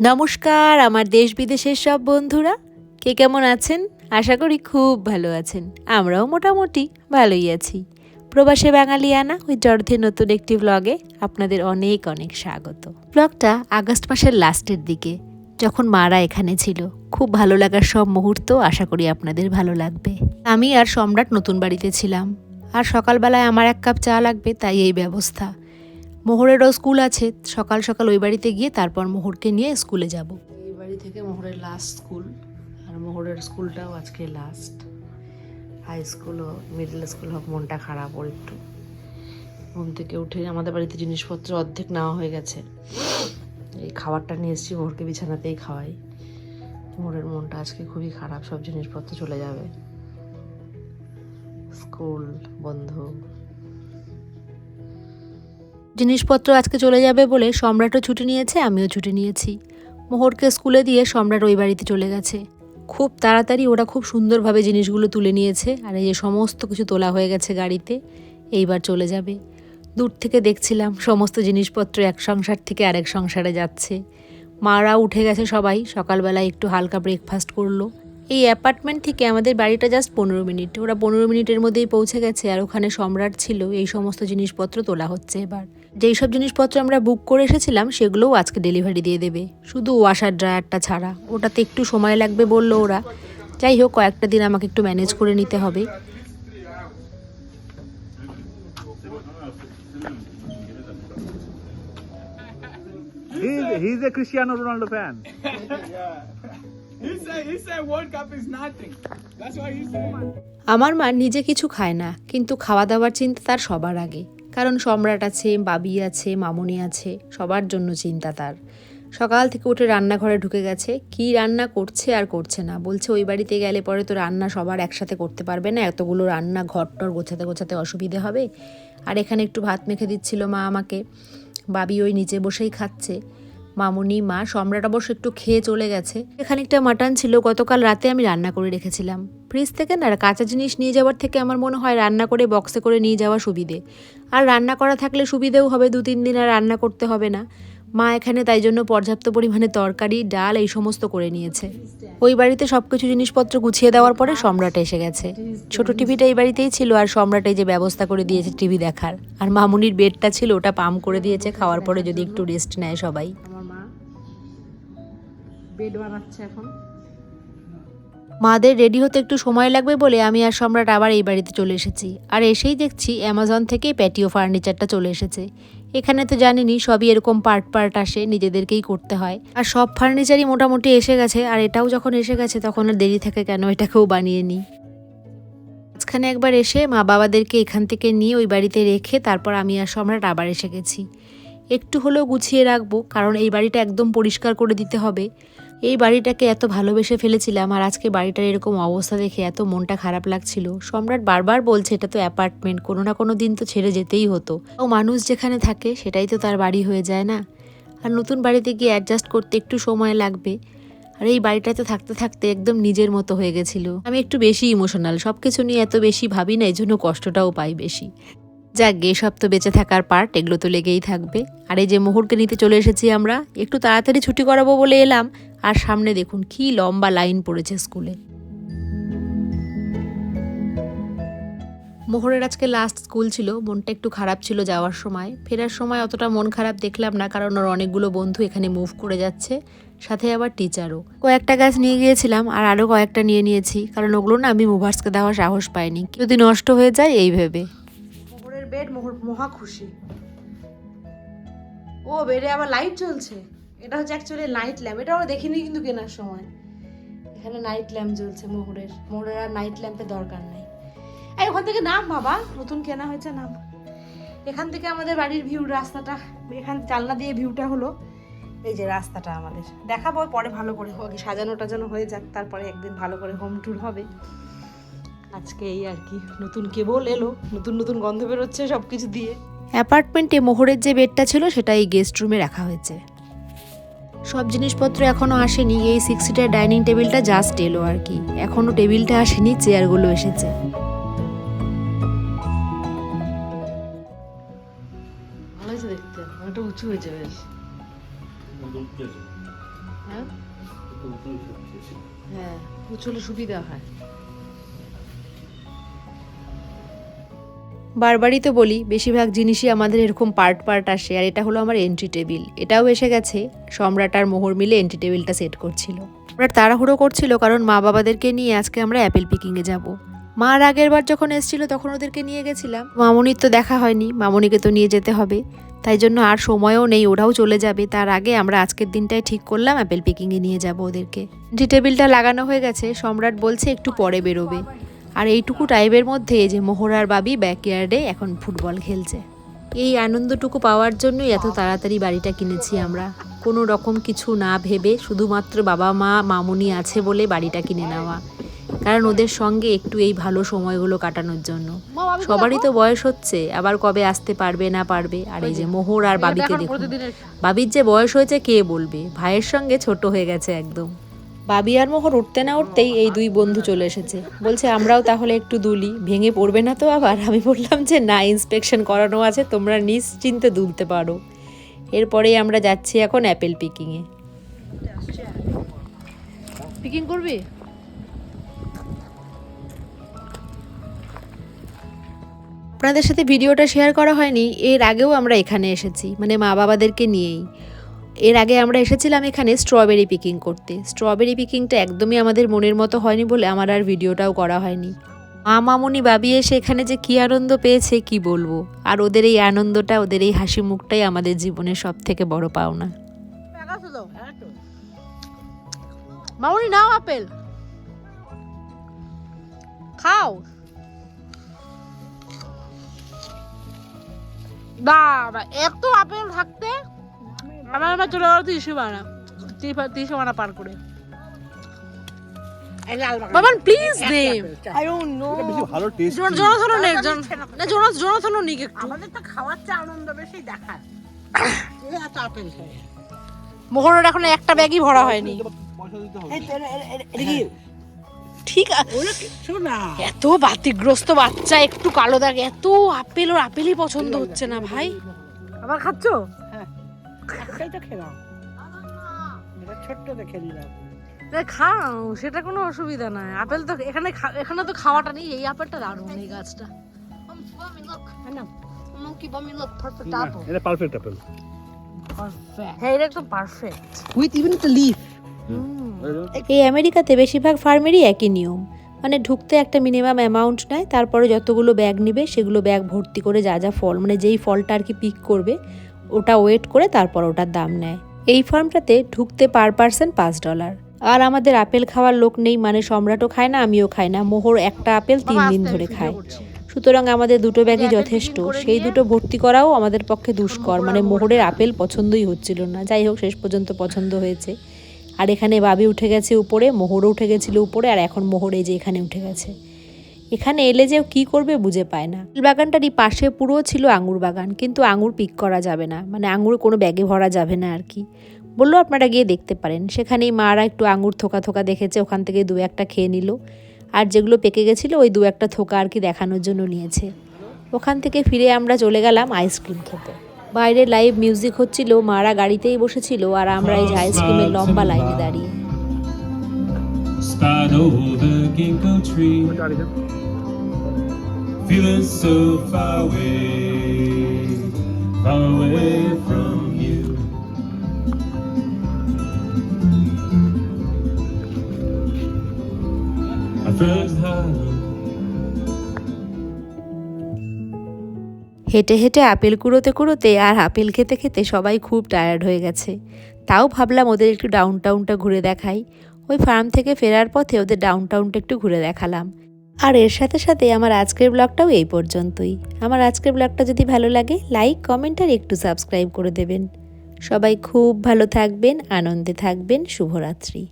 নমস্কার, আমার দেশ বিদেশের সব বন্ধুরা। কে কেমন আছেন? আশা করি খুব ভালো আছেন। আমরাও মোটামুটি ভালোই আছি। প্রবাসে বাঙালিয়ানা ওই জর্ধের নতুন একটি ব্লগে আপনাদের অনেক অনেক স্বাগত। ব্লগটা আগস্ট মাসের লাস্টের দিকে, যখন মারা এখানে ছিল। খুব ভালো লাগার সব মুহূর্ত আশা করি আপনাদের ভালো লাগবে। আমি আর সম্রাট নতুন বাড়িতে ছিলাম। আর সকালবেলায় আমার এক কাপ চা লাগবে, তাই এই ব্যবস্থা। মোহরেরও স্কুল আছে। সকাল সকাল ওই বাড়িতে গিয়ে তারপর মোহরকে নিয়ে স্কুলে যাব। এই বাড়ি থেকে মোহরের লাস্ট স্কুল আর মোহরের স্কুলটাও আজকে লাস্ট হাই স্কুল ও মিডল স্কুল হোক, মনটা খারাপ ওর একটু। ঘুম থেকে উঠে আমাদের বাড়িতে জিনিসপত্র অর্ধেক নেওয়া হয়ে গেছে। এই খাবারটা নিয়ে এসেছি, মোহরকে বিছানাতেই খাওয়াই। মোহরের মনটা আজকে খুবই খারাপ, সব জিনিসপত্র চলে যাবে। স্কুল বন্ধ। জিনিসপত্র আজকে চলে যাবে বলে সম্রাটও ছুটি নিয়েছে, আমিও ছুটি নিয়েছি। মোহরকে স্কুলে দিয়ে সম্রাট ওই বাড়িতে চলে গেছে। খুব তাড়াতাড়ি ওরা খুব সুন্দরভাবে জিনিসগুলো তুলে নিয়েছে আর এই যে সমস্ত কিছু তোলা হয়ে গেছে গাড়িতে, এইবার চলে যাবে। দূর থেকে দেখছিলাম সমস্ত জিনিসপত্র এক সংসার থেকে আরেক সংসারে যাচ্ছে। মারা উঠে গেছে সবাই সকালবেলায় একটু হালকা ব্রেকফাস্ট করল। এই অ্যাপার্টমেন্ট থেকে আমাদের বাড়িটা জাস্ট পনেরো মিনিট, ওরা পনেরো মিনিটের মধ্যেই পৌঁছে গেছে আর ওখানে সম্রাট ছিল, এই সমস্ত জিনিসপত্র তোলা হচ্ছে এবার। যেই সব জিনিসপত্র আমরা বুক করে এসেছিলাম সেগুলোও আজকে ডেলিভারি দিয়ে দেবে। শুধু ওয়াশার ড্রায়ারটা ছাড়া। ওটাতে একটু সময় লাগবে বলল ওরা। যাই হোক কয়েকটা দিন আমাকে একটু ম্যানেজ করে নিতে হবে. He he is আমার মা নিজে কিছু খায় না কিন্তু খাওয়া দাওয়ার চিন্তা তার সবার আগে। কারণ সম্রাট আছে, বাবি আছে, মামনি আছে, সবার জন্য চিন্তা তার। সকাল থেকে উঠে রান্নাঘরে ঢুকে গেছে। কি রান্না করছে আর করছে না? বলছে, ওই বাড়িতে গেলে পরে তো রান্না সবার একসাথে করতে পারবে না। এতগুলো রান্না ঘর টর গোছাতে গোছাতে অসুবিধে হবে। আর এখানে একটু ভাত মেখে দিচ্ছিল মা আমাকে। বাবি ওই নিচে বসেই খাচ্ছে। মামুনি, মা সম্রাট অবশ্য একটু খেয়ে চলে গেছে। খানিকটা মাটন ছিল, গতকাল রাতে আমি রান্না করে রেখেছিলাম। ফ্রিজ থেকে না কাঁচা জিনিস নিয়ে যাওয়ার থেকে আমার মনে হয় রান্না করে বক্সে করে নিয়ে যাওয়া সুবিধে। আর রান্না করা থাকলে সুবিধেও হবে দু তিন দিন আর রান্না করতে হবে না। মা এখানে তাই জন্য পর্যাপ্ত পরিমাণে তরকারি, ডাল এই সমস্ত করে নিয়েছে। ওই বাড়িতে সব কিছু জিনিসপত্র গুছিয়ে দেওয়ার পরে সম্রাট এসে গেছে। ছোট টিভিটা এই বাড়িতেই ছিল আর সম্রাট এই যে ব্যবস্থা করে দিয়েছে টিভি দেখার। আর মামুনির বেডটা ছিল, ওটা পাম করে দিয়েছে, খাওয়ার পরে যদি একটু রেস্ট নেয় সবাই। বেড বানাচ্ছে এখন। মাদের রেডি হতে একটু সময় লাগবে বলে আমি আর সম্রাট আবার এই বাড়িতে চলে এসেছি। আর এসেই দেখছি অ্যামাজন থেকে প্যাটিও ফার্নিচারটা চলে এসেছে। এখানে তো জানিনি সবই এরকম পার্ট পার্ট আসে, নিজেদেরকেই করতে হয়। আর সব ফার্নিচারই মোটামুটি এসে গেছে, আর এটাও যখন এসে গেছে তখন আর দেরি থাকে কেন এটাকেও বানিয়ে নিই। মাঝখানে একবার এসে মা বাবাদেরকে এখান থেকে নিয়ে ওই বাড়িতে রেখে তারপর আমি আর সম্রাট আবার এসে গেছি। একটু হলেও গুছিয়ে রাখব, কারণ এই বাড়িটা একদম পরিষ্কার করে দিতে হবে। এই বাড়িটাকে এত ভালোবেসে ফেলেছিলাম আর আজকে বাড়িটার এরকম অবস্থা দেখে এত মনটা খারাপ লাগছিল। সম্রাট বারবার বলছে, এটা তো অ্যাপার্টমেন্ট, কোনো না কোনো দিন তো ছেড়ে যেতেই হতো। ও মানুষ যেখানে থাকে, সেটাই তো তার বাড়ি হয়ে যায় না? আর নতুন বাড়িতে গিয়ে অ্যাডজাস্ট করতে একটু সময় লাগবে। আর এই বাড়িটাতে থাকতে থাকতে একদম নিজের মতো হয়ে গেছিল। আমি একটু বেশি ইমোশনাল সব কিছু নিয়ে এত বেশি ভাবি না এই জন্য কষ্টটাও পাই বেশি। যাক গে সব তো বেঁচে থাকার পার্ট এগুলো তো লেগেই থাকবে। আর এই যে মোহরকে নিতে চলে এসেছি আমরা, একটু তাড়াতাড়ি ছুটি করাবো বলে এলাম। আর সামনে দেখুন কি লম্বা লাইন পড়েছে স্কুলে। মোহরের আজকে লাস্ট স্কুল ছিল, মনটা একটু খারাপ ছিল যাওয়ার সময়। ফেরার সময় অতটা মন খারাপ দেখলাম না, কারণ ওর অনেকগুলো বন্ধু এখানে মুভ করে যাচ্ছে, সাথে আবার টিচারও কয়েকটা গাছ নিয়ে গিয়েছিলাম আর আরও কয়েকটা নিয়ে নিয়েছি, কারণ ওগুলো না আমি মুভার্সকে দেওয়ার সাহস পাইনি। যদি নষ্ট হয়ে যায় এই ভেবে। মোহরের বেড মোহর মহা খুশি। ও বেডে আবার লাইট জ্বলছে? এটা হচ্ছে অ্যাকচুয়ালি নাইট ল্যাম্প এটা আমরা দেখিনি কিন্তু কেনার সময়। এখানে নাইট ল্যাম্প জ্বলছে মোহরের মোহরের আর নাইট ল্যাম্পের দরকার নেই। এই ওখান থেকে নাম বাবা, নতুন কেনা হয়েছে নাম। এখান থেকে আমাদের বাড়ির ভিউ রাস্তাটা, এখান জানলা দিয়ে ভিউটা হলো। এই যে রাস্তাটা আমাদের। দেখাবো, পরে ভালো করে হোক, সাজানো টাজানো হয়ে যাক, তারপরে একদিন ভালো করে হোম ট্যুর হবে। আজকে এই আর কি, নতুন কেবল এলো, নতুন নতুন গন্ধ বেরোচ্ছে সব কিছু দিয়ে। অ্যাপার্টমেন্টে মোহরের যে বেডটা ছিল, সেটা এই গেস্ট রুমে রাখা হয়েছে। সব জিনিসপত্র এখনও আসেনি। এই সিক্স সিটার ডাইনিং টেবিলটা জাস্ট এলো আর কি। এখনও টেবিলটা আসেনি চেয়ারগুলো এসেছে। ভালো দেখতে? অনেকটা উঁচু হয়েছে বেশ। হ্যাঁ? হ্যাঁ উঁচুলে সুবিধা হয়। বারবারই তো বলি, বেশিরভাগ জিনিসই আমাদের এরকম পার্ট পার্ট আসে, আর এটা হলো আমার এন্ট্রি টেবিল এটাও এসে গেছে, সম্রাট আর মোহর মিলে এন্ট্রি টেবিলটা সেট করছিল। সম্রাট তাড়াহুড়ো করছিল কারণ মা বাবাদেরকে নিয়ে আজকে আমরা অ্যাপেল পিকিংয়ে যাব। মা আর আগের বার যখন এসেছিল তখন ওদেরকে নিয়ে গেছিলাম। মামনির তো দেখা হয়নি, মামনিকে তো নিয়ে যেতে হবে। তাই জন্য আর সময়ও নেই, ওরাও চলে যাবে। তার আগে আমরা আজকের দিনটাই ঠিক করলাম অ্যাপেল পিকিংয়ে নিয়ে যাব ওদেরকে। এন্ট্রি টেবিলটা লাগানো হয়ে গেছে, সম্রাট বলছে একটু পরে বেরোবে। আর এইটুকু টাইমের মধ্যে যে মোহরার বাবি ব্যাকইয়ার্ডে এখন ফুটবল খেলছে। এই আনন্দটুকু পাওয়ার জন্যই এত তাড়াতাড়ি বাড়িটা কিনেছি আমরা। কোনো রকম কিছু না ভেবে শুধুমাত্র বাবা মা, মামুনি আছে বলে বাড়িটা কিনে নেওয়া। কারণ ওদের সঙ্গে একটু এই ভালো সময়গুলো কাটানোর জন্য। সবারই তো বয়স হচ্ছে, আবার কবে আসতে পারবে না পারবে। আর এই যে মোহর আর বাবিকে দেখুন। বাবির যে বয়স হয়েছে কে বলবে? ভাইয়ের সঙ্গে ছোট হয়ে গেছে একদম। বাবি আর মোহর উঠতে না উঠতেই এই দুই বন্ধু চলে এসেছে। বলছে আমরাও তাহলে একটু দুলি। ভেঙে পড়বে না তো আবার? আমি বললাম যে না ইন্সপেকশন করানো আছে তোমরা নিশ্চিন্তে দুলতে পারো। এরপরেই আমরা যাচ্ছি এখন অ্যাপেল পিকিংয়ে পিকিং করবি? আপনাদের সাথে ভিডিওটা শেয়ার করা হয়নি এর আগেও আমরা এখানে এসেছি মানে মা বাবাদেরকে নিয়েই। এর আগে আমরা এসেছিলাম এখানে স্ট্রবেরি পিকিং করতে। স্ট্রবেরি পিকিংটা একদমই আমাদের মনের মতো হয়নি বলে আমার আর ভিডিওটাও করা হয়নি। মা মামুনি বাবি এসে এখানে যে কী আনন্দ পেয়েছে, কি বলব? আর ওদের এই আনন্দটা, ওদের এই হাসি মুখটাই আমাদের জীবনের সব থেকে বড় পাওনা। মামুনি, নাও আপেল। খাও। বাবা, এত আপেল থাকতে আমার আমার চলে গেল তিরিশে মানা তিরিশে মানা পার করে। বাবান প্লিজ দে বেশি ভালো টেস্ট জনথনও নে জন- না জোনাস জনথনও নিক একটু। আমাদের তো খাওয়াচ্ছে আনন্দ বেশি দেখার। এত আপেল মোহরের এখন একটা ব্যাগই ভরা হয়নি। কি ঠিক এত বাতিগ্রস্ত বাচ্চা একটু কালো দাগ এত আপেল ওর আপেলই পছন্দ হচ্ছে না ভাই। আবার খাচ্ছো? একটাই তো খেলাম। এটা ছোট্ট দেখে নিলাম খাও সেটা কোনো অসুবিধা নাই। আপেল তো এখানে এখানে তো খাওয়াটা নেই এই আপেলটা দারুণ এই গাছটা। এটা পারফেক্ট অ্যাপেল হ্যাঁ এটা একদম perfect with even the leaf এই আমেরিকাতে বেশিরভাগ ফার্মেরই একই নিয়ম। মানে ঢুকতে একটা মিনিমাম অ্যামাউন্ট নেয় তারপরে যতগুলো ব্যাগ নিবে সেগুলো ব্যাগ ভর্তি করে যা যা ফল মানে যেই ফলটা আর কি পিক করবে ওটা ওয়েট করে তারপর ওটার দাম নেয়। এই ফার্মটাতে ঢুকতে পার পার্সন পাঁচ ডলার। আর আমাদের আপেল খাওয়ার লোক নেই মানে সম্রাটও খায় না আমিও খাই না। মোহর একটা আপেল তিন দিন ধরে খায়। সুতরাং আমাদের দুটো ব্যাগই যথেষ্ট। সেই দুটো ভর্তি করাও আমাদের পক্ষে দুষ্কর। মানে মোহরের আপেল পছন্দই হচ্ছিল না। যাই হোক শেষ পর্যন্ত পছন্দ হয়েছে। আর এখানে বাবি উঠে গেছে উপরে মোহরও উঠে গেছিল উপরে আর এখন মোহর এই যে এখানে উঠে গেছে। এখানে এলে যে কি করবে বুঝে পায় না। বাগানটারই পাশে পুরো ছিল আঙুর বাগান, কিন্তু আঙুর পিক করা যাবে না। মানে আঙুর কোনো ব্যাগে ভরা যাবে না আর কি। বলল আপনারা গিয়ে দেখতে পারেন। সেখানেই মারা একটু আঙুর থোকা থোকা দেখেছে, ওখান থেকে দু একটা খেয়ে নিল। আর যেগুলো পেকে গেছিল, ওই দু একটা থোকা আর কি দেখানোর জন্য নিয়েছে। ওখান থেকে ফিরে আমরা চলে গেলাম আইসক্রিম খেতে। বাইরে লাইভ মিউজিক হচ্ছিল, মারা গাড়িতেই বসেছিল, আর আমরা এই আইসক্রিমের লম্বা লাইনে দাঁড়িয়ে। Feeling so far away, far away from you. My friends hide. হেঁটে হেঁটে আপেল কুড়োতে কুড়োতে আর আপেল খেতে খেতে সবাই খুব টায়ার্ড হয়ে গেছে তাও ভাবলাম ওদের একটু ডাউন টাউনটা ঘুরে দেখাই ওই ফার্ম থেকে ফেরার পথে ওদের ডাউন টাউনটা একটু ঘুরে দেখালাম আর এর সাথে সাথে আমার আজকের ব্লগটাও এই পর্যন্তই। আমার আজকের ব্লগটা যদি ভালো লাগে লাইক কমেন্ট আর একটু সাবস্ক্রাইব করে দেবেন। সবাই খুব ভালো থাকবেন, আনন্দে থাকবেন, শুভরাত্রি।